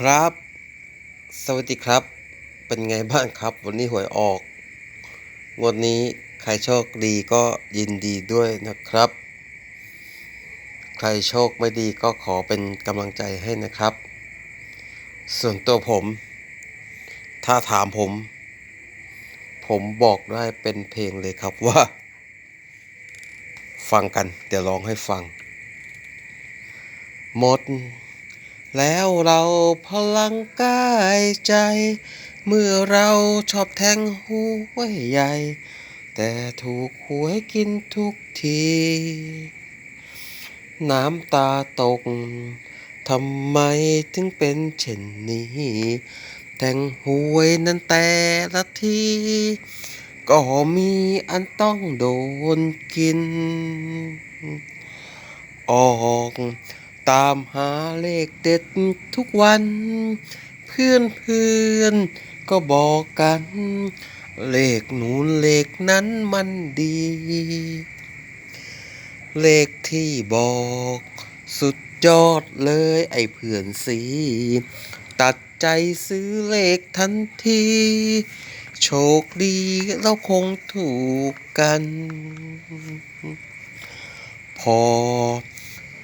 ครับ สวัสดีครับ เป็นไงบ้างครับ วันนี้หวยออก งวดนี้ใครโชคดีก็ยินดีด้วยนะครับ ใครโชคไม่ดีก็ขอเป็นกำลังใจให้นะครับ ส่วนตัวผม ถ้าถามผม ผมบอกได้เป็นเพลงเลยครับว่า ฟังกัน เดี๋ยวร้องให้ฟังหมด แล้วเราพลังกายใจ เมื่อเราชอบแทงหวยใหญ่ แต่ถูกหวยกินทุกที น้ำตาตก ทำไมถึงเป็นเช่นนี้ แทงหวยนั้นแต่ละทีก็มีอันต้องโดนกิน ออก ตามหาเลขเด็ดทุกวัน เพื่อนเพื่อนก็บอกกัน เลขนู้นเลขนั้นมันดี เลขที่บอก สุดยอดเลยไอ้เพื่อนสี ตัดใจซื้อเลขทันที โชคดีเราคงถูกกัน พอ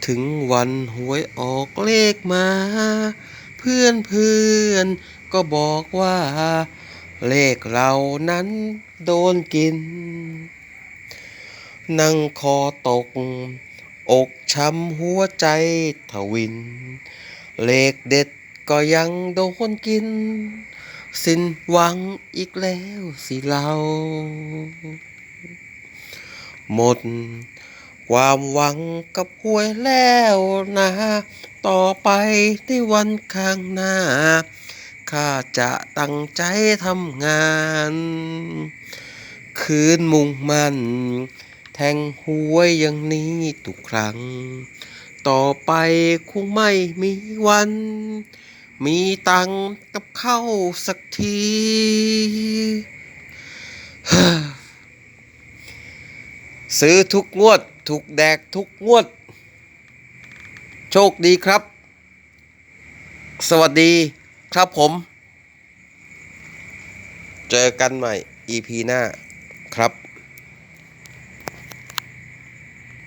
ถึงวันหวยออกเลขมา เพื่อนเพื่อนก็บอกว่า เลขเรานั้นโดนกิน นั่งคอตก อกช้ำหัวใจทวิน เลขเด็ดก็ยังโดนกิน สิ้นหวังอีกแล้วสิเรา หมด ความหวังกับหวยแล้วนะ ต่อไปในวันข้างหน้า ข้าจะตั้งใจทำงาน คืนมุ่งมั่น แทงหวยอย่างนี้ทุกครั้ง ต่อไปคงไม่มีวัน มีตังกับเข้าสักทีซื้อทุกงวด ถูกแดกทุกงวด โชคดีครับ สวัสดีครับผม เจอกันใหม่ EP หน้าครับ